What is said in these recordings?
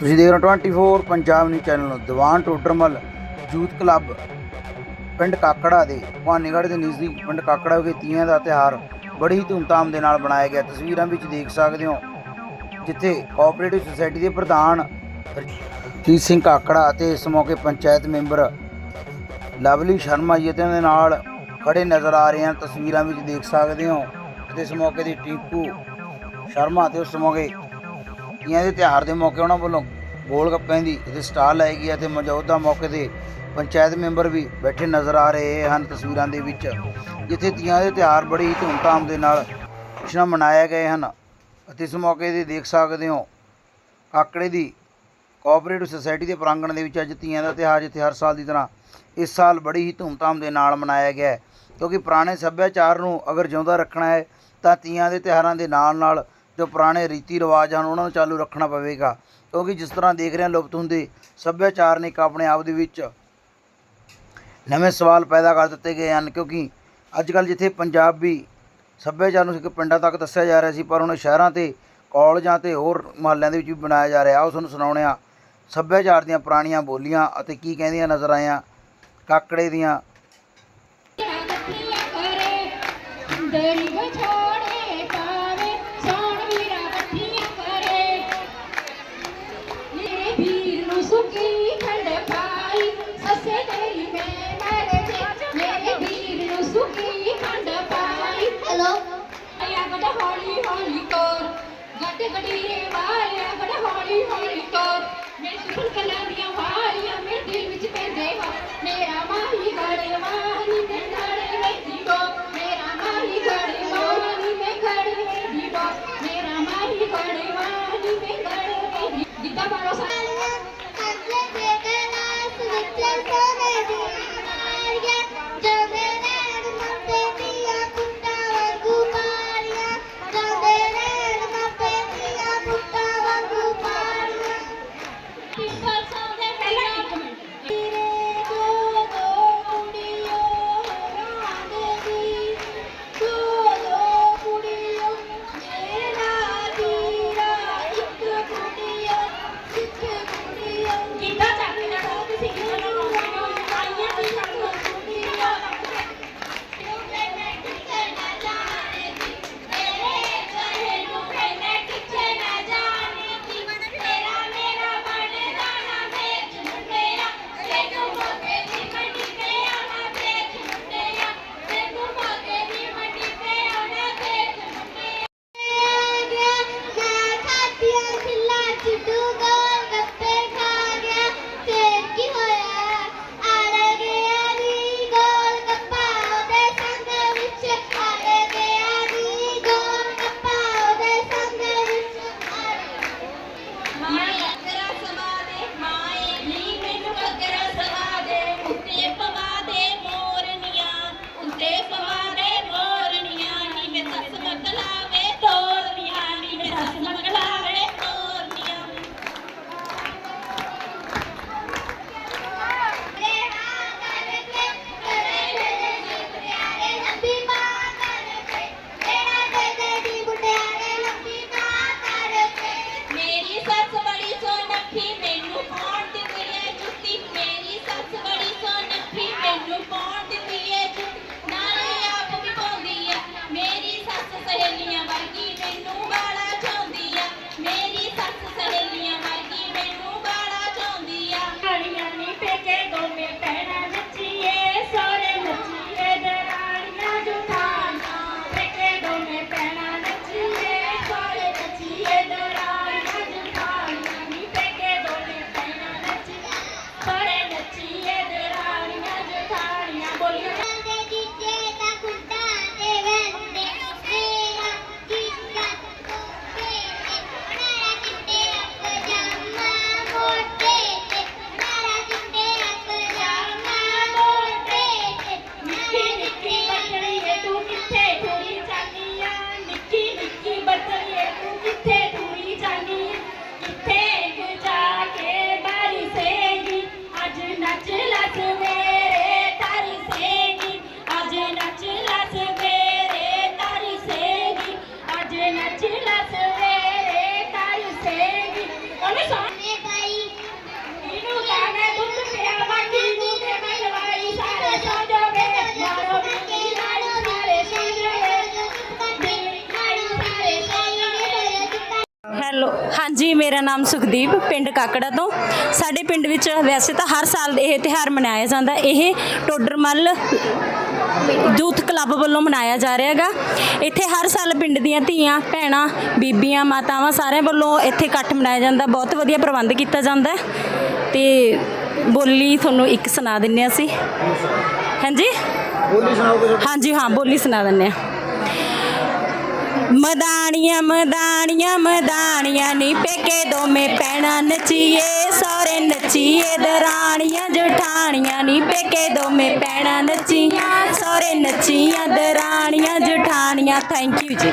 ਤੁਸੀਂ ਦੇਖ ਰਹੇ ਹੋ 24 ਪੰਜਾਬ ਨਿਊਜ਼ ਚੈਨਲ ਨੂੰ, ਦੀਵਾਨ ਟੋਡਰਮਲ, ਯੂਥ ਕਲੱਬ, ਪਿੰਡ ਕਾਕੜਾ ਦੇ ਭਾਨੀਗੜ੍ਹ ਦੇ ਨਜ਼ਦੀਕ ਪਿੰਡ ਕਾਕੜਾ ਵਿਖੇ ਤੀਆਂ ਦਾ ਤਿਉਹਾਰ ਬੜੀ ਹੀ ਧੂਮਧਾਮ ਦੇ ਨਾਲ ਮਨਾਇਆ ਗਿਆ। ਤਸਵੀਰਾਂ ਵਿੱਚ ਦੇਖ ਸਕਦੇ ਹੋ, ਜਿੱਥੇ ਕੋਆਪਰੇਟਿਵ ਸੁਸਾਇਟੀ ਦੇ ਪ੍ਰਧਾਨ ਰਜੀਤ ਸਿੰਘ ਕਾਕੜਾ ਅਤੇ ਇਸ ਮੌਕੇ ਪੰਚਾਇਤ ਮੈਂਬਰ ਲਵਲੀ ਸ਼ਰਮਾ ਜੀ ਦੇ ਨਾਲ ਖੜੇ ਨਜ਼ਰ ਆ ਰਹੇ ਹਨ। ਤਸਵੀਰਾਂ ਵਿੱਚ ਦੇਖ ਸਕਦੇ ਹੋ ਅਤੇ ਇਸ ਮੌਕੇ ਦੀ ਟਿੰਕੂ ਸ਼ਰਮਾ ਤੇ ਉਸ ਮੌਕੇ ਤੀਆਂ ਦੇ ਤਿਉਹਾਰ ਦੇ ਮੌਕੇ ਉਹਨਾਂ ਵੱਲੋਂ ਗੋਲ ਗੱਪਿਆਂ ਦੀ ਅਤੇ ਸਟਾਲ ਲਾਈ ਗਈ ਹੈ ਅਤੇ ਮੌਜੂਦਾ ਮੌਕੇ ਤੇ ਪੰਚਾਇਤ ਮੈਂਬਰ ਵੀ ਬੈਠੇ ਨਜ਼ਰ ਆ ਰਹੇ ਹਨ ਤਸਵੀਰਾਂ ਦੇ ਵਿੱਚ, ਜਿੱਥੇ ਤੀਆਂ ਦੇ ਤਿਉਹਾਰ ਬੜੀ ਹੀ ਧੂਮਧਾਮ ਦੇ ਨਾਲ ਖੁਸ਼ੀਆਂ ਮਨਾਏ ਗਏ ਹਨ। ਅਤੇ ਇਸ ਮੌਕੇ ਤੇ ਦੇਖ ਸਕਦੇ ਹੋ ਕਾਕੜੇ ਦੀ ਕੋਆਪਰੇਟਿਵ ਸੁਸਾਇਟੀ ਦੇ ਪ੍ਰਾਂਗਣ ਦੇ ਵਿੱਚ ਅੱਜ ਤੀਆਂ ਦਾ ਤਿਉਹਾਰ, ਜਿੱਥੇ ਹਰ ਸਾਲ ਦੀ ਤਰ੍ਹਾਂ ਇਸ ਸਾਲ ਬੜੀ ਹੀ ਧੂਮਧਾਮ ਦੇ ਨਾਲ ਮਨਾਇਆ ਗਿਆ ਹੈ। ਕਿਉਂਕਿ ਪੁਰਾਣੇ ਸੱਭਿਆਚਾਰ ਨੂੰ ਅਗਰ ਜਿਉਂਦਾ ਰੱਖਣਾ ਹੈ, ਤਾਂ ਤੀਆਂ ਦੇ ਤਿਉਹਾਰਾਂ ਦੇ ਨਾਲ ਨਾਲ ਜੋ ਪੁਰਾਣੇ ਰੀਤੀ ਰਿਵਾਜ ਹਨ, ਉਹਨਾਂ ਨੂੰ ਚਾਲੂ ਰੱਖਣਾ ਪਵੇਗਾ। ਕਿਉਂਕਿ ਜਿਸ ਤਰ੍ਹਾਂ ਦੇਖ ਰਹੇ ਹਾਂ ਲੁਪਤ ਹੁੰਦੇ ਸੱਭਿਆਚਾਰ ਨੇ ਇੱਕ ਆਪਣੇ ਆਪ ਦੇ ਵਿੱਚ ਨਵੇਂ ਸਵਾਲ ਪੈਦਾ ਕਰ ਦਿੱਤੇ ਗਏ ਹਨ, ਕਿਉਂਕਿ ਅੱਜ ਕੱਲ੍ਹ ਜਿੱਥੇ ਪੰਜਾਬੀ ਸੱਭਿਆਚਾਰ ਨੂੰ ਸਿੱਖ ਪਿੰਡਾਂ ਤੱਕ ਦੱਸਿਆ ਜਾ ਰਿਹਾ ਸੀ, ਪਰ ਹੁਣ ਸ਼ਹਿਰਾਂ ਤੇ, ਕਾਲਜਾਂ ਤੇ ਹੋਰ ਮਹੱਲਿਆਂ ਦੇ ਵਿੱਚ ਵੀ ਬਣਾਇਆ ਜਾ ਰਿਹਾ। ਆਓ ਤੁਹਾਨੂੰ ਸੁਣਾਉਂਦੇ ਹਾਂ, ਸੱਭਿਆਚਾਰ ਦੀਆਂ ਪੁਰਾਣੀਆਂ ਬੋਲੀਆਂ ਅਤੇ ਕੀ ਕਹਿੰਦੀਆਂ ਨਜ਼ਰ ਆਈਆਂ, ਕਾਕੜੇ ਦੀਆਂ। ਦਰੀ ਵਿਛੋੜੇ ਗੱਡ ਵਾਲਿਆ ਗੜ ਹੌਲੀ ਹੌਲੀ ਤੋਰ। ਮੇਰੇ ਸੁਪਨ ਕਲਾਂ ਦੀਆਂ ਵਾਲੀਆਂ, ਮੇਰੇ ਦਿਲ ਵਿੱਚ ਪੈਂਦੇ ਹੋ ਮੇਰਾ ਮਾਹੀ ਗੜੇ ਹੈਲੋ, ਹਾਂਜੀ, ਮੇਰਾ ਨਾਮ ਸੁਖਦੀਪ, ਪਿੰਡ ਕਾਕੜਾ ਤੋਂ। ਸਾਡੇ ਪਿੰਡ ਵਿੱਚ ਵੈਸੇ ਤਾਂ ਹਰ ਸਾਲ ਇਹ ਤਿਹਾਰ ਮਨਾਇਆ ਜਾਂਦਾ। ਇਹ ਟੋਡਰ ਮੱਲ ਯੂਥ ਕਲੱਬ ਵੱਲੋਂ ਮਨਾਇਆ ਜਾ ਰਿਹਾ ਹੈਗਾ। ਇੱਥੇ ਹਰ ਸਾਲ ਪਿੰਡ ਦੀਆਂ ਧੀਆਂ ਭੈਣਾਂ ਬੀਬੀਆਂ ਮਾਤਾਵਾਂ ਸਾਰਿਆਂ ਵੱਲੋਂ ਇੱਥੇ ਇਕੱਠ ਮਨਾਇਆ ਜਾਂਦਾ। ਬਹੁਤ ਵਧੀਆ ਪ੍ਰਬੰਧ ਕੀਤਾ ਜਾਂਦਾ ਤੇ ਬੋਲੀ ਤੁਹਾਨੂੰ ਇੱਕ ਸੁਣਾ ਦਿੰਨੇ ਅਸੀਂ। ਹਾਂਜੀ? ਬੋਲੀ ਸੁਣਾਓਗੇ ਹਾਂਜੀ ਹਾਂ ਬੋਲੀ ਸੁਣਾ ਦਿੰਨੇ ਆ ਮਦਾਨੀਆਂ ਮਦਾਨੀਆਂ ਮਦਾਨੀਆਂ ਨੀ ਪੇਕੇ ਦੋਵੇਂ ਪੈਣਾ ਨੱਚੀਏ ਸੋਰੇ ਨੱਚੀਏ, ਦਰਾਣੀਆਂ, ਜਠਾਣੀਆਂ ਨੀ ਪੇਕੇ ਦੋਵੇਂ ਪੈਣਾ ਨੱਚੀਆਂ ਸੋਰੇ ਨੱਚੀਆਂ, ਦਰਾਣੀਆਂ, ਜਠਾਣੀਆਂ ਥੈਂਕ ਯੂ ਜੀ।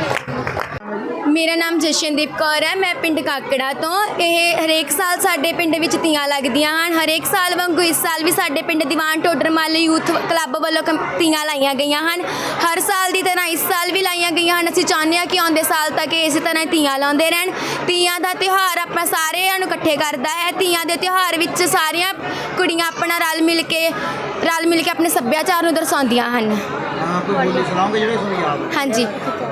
ਮੇਰਾ ਨਾਮ ਜਸ਼ਨਦੀਪ ਕੌਰ ਹੈ ਮੈਂ ਪਿੰਡ ਕਾਕੜਾ ਤੋਂ। ਇਹ ਹਰੇਕ ਸਾਲ ਸਾਡੇ ਪਿੰਡ ਵਿੱਚ ਤੀਆਂ ਲੱਗਦੀਆਂ ਹਨ। ਹਰੇਕ ਸਾਲ ਵਾਂਗੂ ਇਸ ਸਾਲ ਵੀ ਸਾਡੇ ਪਿੰਡ ਦੀਵਾਨ ਟੋਡਰਮੱਲ ਯੂਥ ਕਲੱਬ ਵੱਲੋਂ ਕੰ- ਤੀਆਂ ਲਾਈਆਂ ਗਈਆਂ ਹਨ। ਹਰ ਸਾਲ ਦੀ ਤਰ੍ਹਾਂ ਇਸ ਸਾਲ ਵੀ ਲਾਈਆਂ ਗਈਆਂ ਹਨ। ਅਸੀਂ ਚਾਹੁੰਦੇ ਹਾਂ ਕਿ ਆਉਂਦੇ ਸਾਲ ਤੱਕ ਇਹ ਇਸੇ ਤਰ੍ਹਾਂ ਹੀ ਤੀਆਂ ਲਾਉਂਦੇ ਰਹਿਣ। ਤੀਆਂ ਦਾ ਤਿਉਹਾਰ ਆਪਾਂ ਸਾਰਿਆਂ ਨੂੰ ਇਕੱਠੇ ਕਰਦਾ ਹੈ। ਤੀਆਂ ਦੇ ਤਿਉਹਾਰ ਵਿੱਚ ਸਾਰੀਆਂ ਕੁੜੀਆਂ ਆਪਣਾ ਰਲ ਮਿਲ ਕੇ ਰਲ ਮਿਲ ਕੇ ਆਪਣੇ ਸੱਭਿਆਚਾਰ ਨੂੰ ਦਰਸਾਉਂਦੀਆਂ ਹਨ। ਹਾਂ ਕੋਈ ਬੋਲੀ ਸੁਣਾਓਗੇ ਜਿਹੜੇ ਤੁਹਾਨੂੰ ਯਾਦ ਹੋਵੇ। ਹਾਂਜੀ।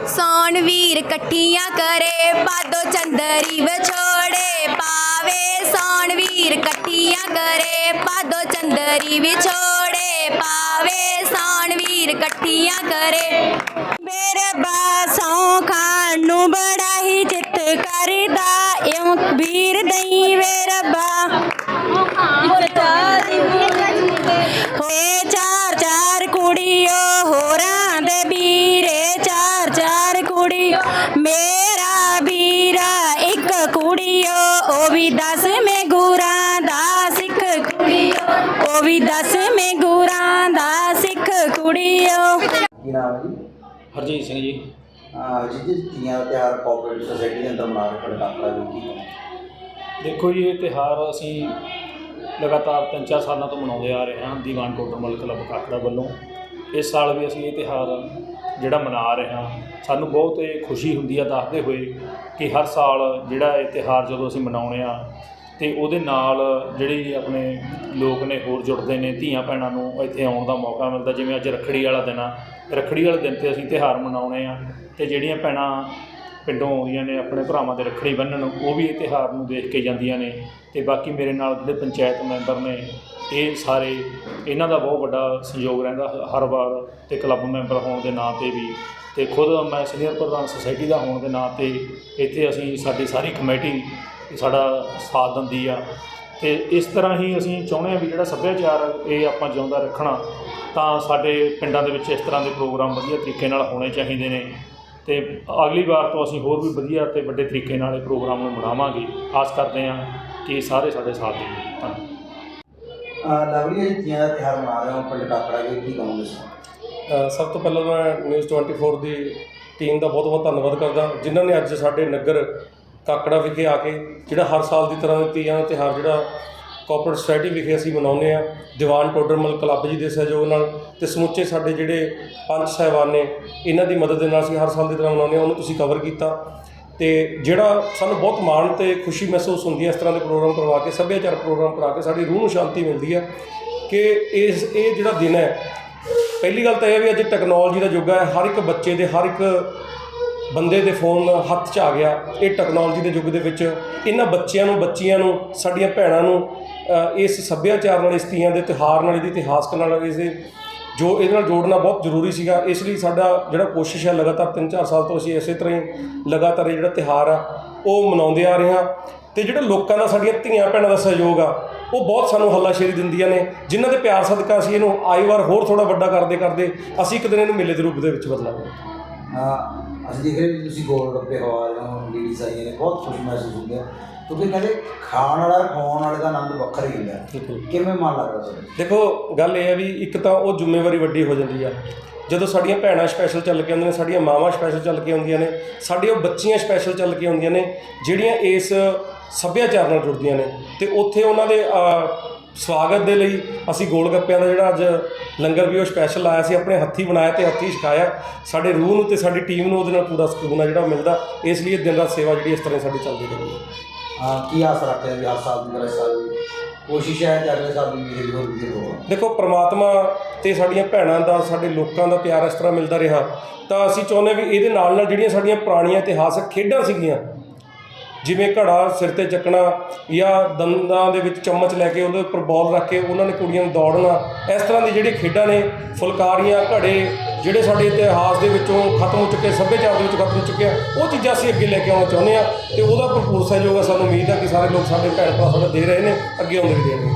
ਸੌਣ ਵੀਰ ਇਕੱਠੀਆਂ ਕਰੇ, ਬਾਦੋ ਚੰਦਰੀ ਵਿਛੋੜੇ। ਪਾਵੇ ਸੌਣ ਵੀਰ ਇਕੱਠੀਆਂ ਕਰੇ, ਬਾਦੋ ਚੰਦਰੀ ਵਿਛੋੜੇ। ਪਾਵੇ ਸੌਣ ਵੀਰ ਇਕੱਠੀਆਂ ਕਰੇ। ਮੇਰੇ ਬਾਸੋਂ ਖਾਣ ਨੂੰ ਬੜਾ ਹੀ ਚਿੱਤ ਕਰਦਾ, ਇਉਂ ਵੀਰ ਦਈ ਵੇ ਰੱਬਾ ਹੋਏ ਮੇਰਾ ਵੀਰਾ ਇੱਕ ਕੁੜੀਓ ਉਹ ਵੀ ਦਸਵੇਂ ਗੁਰਾਂ ਦਾ ਸਿੱਖ ਕੁੜੀਓ। ਉਹ ਵੀ ਦਸਵੇਂ ਗੁਰਾਂ ਦਾ ਸਿੱਖ ਕੁੜੀਓ। ਕੀ ਨਾਮ ਹੈ ਜੀ? ਹਰਜੀਤ ਸਿੰਘ ਜੀ। ਹਾਂ ਜੀ ਜੀ ਤੀਆਂ ਦਾ ਤਿਉਹਾਰ ਕੋਆਪਰੇਟਿਵ ਸੋਸਾਇਟੀ ਦੇ ਅੰਦਰ ਮਨਾ ਰਹੇ ਪਿੰਡ ਕਾਕੜਾ ਜੀ ਕੀ ਦੇਖੋ ਜੀ ਇਹ ਤਿਉਹਾਰ ਅਸੀਂ ਲਗਾਤਾਰ ਤਿੰਨ ਚਾਰ ਸਾਲਾਂ ਤੋਂ ਮਨਾਉਂਦੇ ਆ ਰਹੇ ਹਾਂ। ਦੀਵਾਨ ਕੋਟਰਮਲ ਕਲੱਬ ਕਾਕੜਾ ਵੱਲੋਂ। ਇਸ ਸਾਲ ਵੀ ਅਸੀਂ ਇਹ ਤਿਉਹਾਰ ਜਿਹੜਾ ਮਨਾ ਰਹੇ ਹਾਂ, ਸਾਨੂੰ ਬਹੁਤ ਇਹ ਖੁਸ਼ੀ ਹੁੰਦੀ ਆ ਦੱਸਦੇ ਹੋਏ ਕਿ ਹਰ ਸਾਲ ਜਿਹੜਾ ਇਹ ਤਿਉਹਾਰ ਜਦੋਂ ਅਸੀਂ ਮਨਾਉਂਦੇ ਆ ਤੇ ਉਹਦੇ ਨਾਲ ਜਿਹੜੇ ਆਪਣੇ ਲੋਕ ਨੇ ਹੋਰ ਜੁੜਦੇ ਨੇ, ਧੀਆਂ ਭੈਣਾਂ ਨੂੰ ਇੱਥੇ ਆਉਣ ਦਾ ਮੌਕਾ ਮਿਲਦਾ, ਜਿਵੇਂ ਅੱਜ ਰੱਖੜੀ ਵਾਲਾ ਦਿਨ ਆ। ਰੱਖੜੀ ਵਾਲੇ ਦਿਨ ਤੇ ਅਸੀਂ ਤਿਉਹਾਰ ਮਨਾਉਣੇ ਆ ਤੇ ਜਿਹੜੀਆਂ ਭੈਣਾਂ ਪਿੰਡੋਂ ਆਉਂਦੀਆਂ ਨੇ, ਆਪਣੇ ਭਰਾਵਾਂ ਦੇ ਰੱਖੜੀ ਬੰਨ੍ਹਣ, ਉਹ ਵੀ ਇਹ ਤਿਉਹਾਰ ਨੂੰ ਦੇਖ ਕੇ ਜਾਂਦੀਆਂ ਨੇ। ਤੇ ਬਾਕੀ ਮੇਰੇ ਨਾਲ ਜਿਹੜੇ ਪੰਚਾਇਤ ਮੈਂਬਰ ਨੇ ਇਹ ਸਾਰੇ, ਇਹਨਾਂ ਦਾ ਬਹੁਤ ਵੱਡਾ ਸਹਿਯੋਗ ਰਹਿੰਦਾ ਹਰ ਵਾਰ ਤੇ ਕਲੱਬ ਮੈਂਬਰ ਹੋਣ ਦੇ ਨਾਂ ਤੇ ਵੀ ਤੇ ਖੁਦ ਮੈਂ ਸੀਨੀਅਰ ਪ੍ਰਧਾਨ ਸੁਸਾਇਟੀ ਦਾ ਹੋਣ ਦੇ ਨਾਂ ਤੇ ਇੱਥੇ ਅਸੀਂ ਸਾਡੀ ਸਾਰੀ ਕਮੇਟੀ, ਸਾਡਾ ਸਾਥ ਦਿੰਦੀ ਆ। ਤੇ ਇਸ ਤਰ੍ਹਾਂ ਹੀ ਅਸੀਂ ਚਾਹੁੰਦੇ ਹਾਂ ਵੀ ਜਿਹੜਾ ਸੱਭਿਆਚਾਰ ਇਹ ਆਪਾਂ ਜਿਉਂਦਾ ਰੱਖਣਾ, ਤਾਂ ਸਾਡੇ ਪਿੰਡਾਂ ਦੇ ਵਿੱਚ ਇਸ ਤਰ੍ਹਾਂ ਦੇ ਪ੍ਰੋਗਰਾਮ ਵਧੀਆ ਤਰੀਕੇ ਨਾਲ ਹੋਣੇ ਚਾਹੀਦੇ ਨੇ। ਤੇ ਅਗਲੀ ਵਾਰ ਤੋਂ ਅਸੀਂ ਹੋਰ ਵੀ ਵਧੀਆ ਤੇ ਵੱਡੇ ਤਰੀਕੇ ਨਾਲ ਇਹ ਪ੍ਰੋਗਰਾਮ ਨੂੰ ਮਨਾਵਾਂਗੇ ਆਸ ਕਰਦੇ ਹਾਂ ਕਿ ਸਾਰੇ ਸਾਡੇ ਸਾਥ ਦੇਣਗੇ ਧੰਨਵਾਦ। ਲਵਲੀ ਜੀ ਤੀਆਂ ਦਾ ਤਿਉਹਾਰ ਮਨਾ ਰਹੇ ਹੋ ਪਿੰਡ ਕਾਕੜਾ ਜੀ ਕੀ ਕਹੋਗੇ ਅ, ਸਭ ਤੋਂ ਪਹਿਲਾਂ ਮੈਂ ਨਿਊਜ਼ 24 ਦੀ ਟੀਮ ਦਾ ਬਹੁਤ-ਬਹੁਤ ਧੰਨਵਾਦ ਕਰਦਾ ਜਿਨ੍ਹਾਂ ਨੇ ਅੱਜ ਸਾਡੇ ਨਗਰ ਕਾਕੜਾ ਵਿਖੇ ਆ ਕੇ ਜਿਹੜਾ ਹਰ ਸਾਲ ਦੀ ਤਰ੍ਹਾਂ ਤੀਆਂ ਦਾ ਤਿਉਹਾਰ ਜਿਹੜਾ ਕਾਰਪੋਰੇਟ ਸੋਸਾਇਟੀ ਵਿਖੇ ਅਸੀਂ ਮਨਾਉਂਦੇ ਆ ਦੀਵਾਨ ਟੋਡਰਮਲ ਕਲੱਬ ਜੀ ਦੇ ਸਹਿਯੋਗ ਨਾਲ ਤੇ ਸਮੁੱਚੇ ਸਾਡੇ ਜਿਹੜੇ ਪੰਚ ਸਾਹਿਬਾਨ ਨੇ ਇਹਨਾਂ ਦੀ ਮਦਦ ਦੇ ਨਾਲ ਅਸੀਂ ਹਰ ਸਾਲ ਦੀ ਤਰ੍ਹਾਂ ਮਨਾਉਂਦੇ ਆ ਉਹਨੂੰ ਤੁਸੀਂ ਕਵਰ ਕੀਤਾ। ਤੇ ਜਿਹੜਾ ਸਾਨੂੰ ਬਹੁਤ ਮਾਣ ਤੇ ਖੁਸ਼ੀ ਮਹਿਸੂਸ ਹੁੰਦੀ ਹੈ ਇਸ ਤਰ੍ਹਾਂ ਦੇ ਪ੍ਰੋਗਰਾਮ ਕਰਵਾ ਕੇ ਸੱਭਿਆਚਾਰ ਪ੍ਰੋਗਰਾਮ ਕਰਾ ਕੇ ਸਾਡੀ ਰੂਹ ਨੂੰ ਸ਼ਾਂਤੀ ਮਿਲਦੀ ਹੈ ਕਿ ਇਸ, ਇਹ ਜਿਹੜਾ ਦਿਨ ਹੈ, ਪਹਿਲੀ ਗੱਲ ਤਾਂ ਇਹ ਵੀ ਅੱਜ ਟੈਕਨੋਲੋਜੀ ਦਾ ਯੁੱਗ ਹੈ, ਹਰ ਇੱਕ ਬੱਚੇ ਦੇ, ਹਰ ਇੱਕ ਬੰਦੇ ਦੇ ਫੋਨ ਹੱਥ 'ਚ ਆ ਗਿਆ, ਇਹ ਟੈਕਨੋਲੋਜੀ ਦੇ ਯੁੱਗ ਦੇ ਵਿੱਚ ਇਹਨਾਂ ਬੱਚਿਆਂ ਨੂੰ, ਬੱਚੀਆਂ ਨੂੰ, ਸਾਡੀਆਂ ਭੈਣਾਂ ਨੂੰ ਇਸ ਸੱਭਿਆਚਾਰ ਨਾਲ, ਇਸ ਤੀਆਂ ਦੇ ਤਿਉਹਾਰ ਨਾਲ, ਇਹਦੇ ਇਤਿਹਾਸਕ ਨਾਲ, ਇਸ ਜੋ ਇਹਦੇ ਨਾਲ ਜੋੜਨਾ ਬਹੁਤ ਜ਼ਰੂਰੀ ਸੀਗਾ। ਇਸ ਲਈ ਸਾਡਾ ਜਿਹੜਾ ਕੋਸ਼ਿਸ਼ ਹੈ ਲਗਾਤਾਰ 3-4 ਸਾਲ ਤੋਂ ਅਸੀਂ ਇਸੇ ਤਰ੍ਹਾਂ ਹੀ ਲਗਾਤਾਰ ਇਹ ਜਿਹੜਾ ਤਿਉਹਾਰ ਆ, ਉਹ ਮਨਾਉਂਦੇ ਆ ਰਹੇ ਹਾਂ। ਤੇ ਜਿਹੜਾ ਲੋਕਾਂ ਦਾ ਸਾਡੀਆਂ ਧੀਆਂ ਭੈਣਾਂ ਦਾ ਸਹਿਯੋਗ ਆ, ਉਹ ਬਹੁਤ ਸਾਨੂੰ ਹੱਲਾਸ਼ੇਰੀ ਦਿੰਦੀਆਂ ਨੇ। ਜਿਨ੍ਹਾਂ ਦੇ ਪਿਆਰ ਸਦਕਾ ਅਸੀਂ ਇਹਨੂੰ ਆਈ ਵਾਰ ਹੋਰ ਥੋੜਾ ਵੱਡਾ ਕਰਦੇ ਕਰਦੇ ਅਸੀਂ ਇੱਕ ਦਿਨ ਇਹਨੂੰ ਮੇਲੇ ਦੇ ਰੂਪ ਦੇ ਵਿੱਚ ਬਦਲਾਂਗੇ। ਅਹ ਅਸੀਂ ਦੇਖ ਰਹੇ ਤੁਸੀਂ ਗੋਲ ਗੱਪੇ ਖਵਾ ਰਹੇ ਹੋ ਲੇਡੀਜ਼ ਆਈਆਂ ਨੇ, ਬਹੁਤ ਖੁਸ਼ ਮਹਿਸੂਸ ਹੁੰਦੀ ਹੈ ਕਿਉਂਕਿ ਕਹਿੰਦੇ ਖਾਣ ਵਾਲਾ ਖਾਣ ਵਾਲੇ ਦਾ ਆਨੰਦ ਵੱਖਰਾ ਹੀ ਹੁੰਦਾ। ਬਿਲਕੁਲ। ਕਿਵੇਂ ਮਨ ਲੱਗਦਾ ਤੁਹਾਨੂੰ ਦੇਖੋ ਗੱਲ ਇਹ ਹੈ ਵੀ ਇੱਕ ਤਾਂ ਉਹ ਜ਼ਿੰਮੇਵਾਰੀ ਵੱਡੀ ਹੋ ਜਾਂਦੀ ਆ। ਜਦੋਂ ਸਾਡੀਆਂ ਭੈਣਾਂ ਸਪੈਸ਼ਲ ਚੱਲ ਕੇ ਆਉਂਦੀਆਂ ਨੇ ਸਾਡੀਆਂ ਮਾਵਾਂ ਸਪੈਸ਼ਲ ਚੱਲ ਕੇ ਆਉਂਦੀਆਂ ਨੇ ਸਾਡੀਆਂ ਬੱਚੀਆਂ ਸਪੈਸ਼ਲ ਚੱਲ ਕੇ ਆਉਂਦੀਆਂ ਨੇ ਜਿਹੜੀਆਂ ਇਸ ਸੱਭਿਆਚਾਰ ਨਾਲ ਜੁੜਦੀਆਂ ਨੇ ਤੇ ਉੱਥੇ ਉਹਨਾਂ ਦੇ ਸਵਾਗਤ ਦੇ ਲਈ ਅਸੀਂ ਗੋਲ ਗੱਪਿਆਂ ਦਾ ਜਿਹੜਾ ਅੱਜ ਲੰਗਰ ਵੀ ਉਹ ਸਪੈਸ਼ਲ ਆਇਆ ਸੀ ਆਪਣੇ ਹੱਥੀ ਬਣਾਇਆ ਤੇ ਹੱਥੀ ਛਕਾਇਆ। ਸਾਡੇ ਰੂਹ ਨੂੰ ਤੇ ਸਾਡੀ ਟੀਮ ਨੂੰ ਉਹਦੇ ਨਾਲ ਪੂਰਾ ਸਕੂਨ ਆ ਜਿਹੜਾ ਮਿਲਦਾ। ਇਸ ਲਈ ਇਹ ਦਿਨ ਰਾਤ ਸੇਵਾ ਜਿਹੜੀ ਇਸ ਤਰ੍ਹਾਂ ਸਾਡੀ ਚੱਲਦੀ ਰਹੇਗੀ ਹਾਂ ਹਾਂ, ਕੀ ਆਸ ਰੱਖਦੇ ਹੋ ਵੀ ਹਰ ਸਾਲ ਦੀ ਤਰ੍ਹਾਂ ਇਸ ਸਾਲ ਵੀ ਕੋਸ਼ਿਸ਼ ਹੈ ਕਿ ਅਗਲੇ ਸਾਲ ਵੀ ਮੇਰੇ ਹੋਰ ਵੀ ਹੋਵੇ। ਦੇਖੋ, ਪ੍ਰਮਾਤਮਾ ਤੇ ਸਾਡੀਆਂ ਭੈਣਾਂ ਦਾ, ਸਾਡੇ ਲੋਕਾਂ ਦਾ ਪਿਆਰ ਇਸ ਤਰ੍ਹਾਂ ਮਿਲਦਾ ਰਿਹਾ। ਤਾਂ ਅਸੀਂ ਚਾਹੁੰਦੇ ਵੀ ਇਹਦੇ ਨਾਲ ਨਾਲ ਜਿਹੜੀਆਂ ਸਾਡੀਆਂ ਪੁਰਾਣੀਆਂ ਇਤਿਹਾਸਕ ਖੇਡਾਂ ਸੀਗੀਆਂ, ਜਿਵੇਂ ਘੜਾ ਸਿਰ ਤੇ ਚੱਕਣਾ ਜਾਂ ਦੰਦਾਂ ਦੇ ਵਿੱਚ ਚਮਚ ਲੈ ਕੇ ਉਹਦੇ ਉੱਪਰ ਬਾਲ ਰੱਖ ਕੇ ਉਹਨਾਂ ਨੇ ਕੁੜੀਆਂ ਨੂੰ ਦੌੜਨਾ, ਇਸ ਤਰ੍ਹਾਂ ਦੀ ਜਿਹੜੀ ਖੇਡਾਂ ਨੇ, ਫੁਲਕਾਰੀਆਂ, ਘੜੇ ਜਿਹੜੇ ਸਾਡੇ ਇਤਿਹਾਸ ਦੇ ਵਿੱਚੋਂ ਖਤਮ ਹੋ ਚੁੱਕੇ, ਸੱਭਿਆਚਾਰ ਦੇ ਵਿੱਚ ਖਤਮ ਹੋ ਚੁੱਕੇ ਆ, ਉਹ ਚੀਜ਼ਾਂ ਅਸੀਂ ਅੱਗੇ ਲੈ ਕੇ ਆਉਣਾ ਚਾਹੁੰਦੇ ਆ ਤੇ ਉਹਦਾ ਭਰਪੂਰ ਸਹਿਯੋਗ ਆ, ਸਾਨੂੰ ਉਮੀਦ ਆ ਕਿ ਸਾਰੇ ਲੋਕ ਸਾਡੇ ਭੈਣ ਭਰਾ ਸਾਡਾ ਦੇ ਰਹੇ ਨੇ, ਅੱਗੇ ਆਉਂਦੇ ਵੀ ਦੇਣਗੇ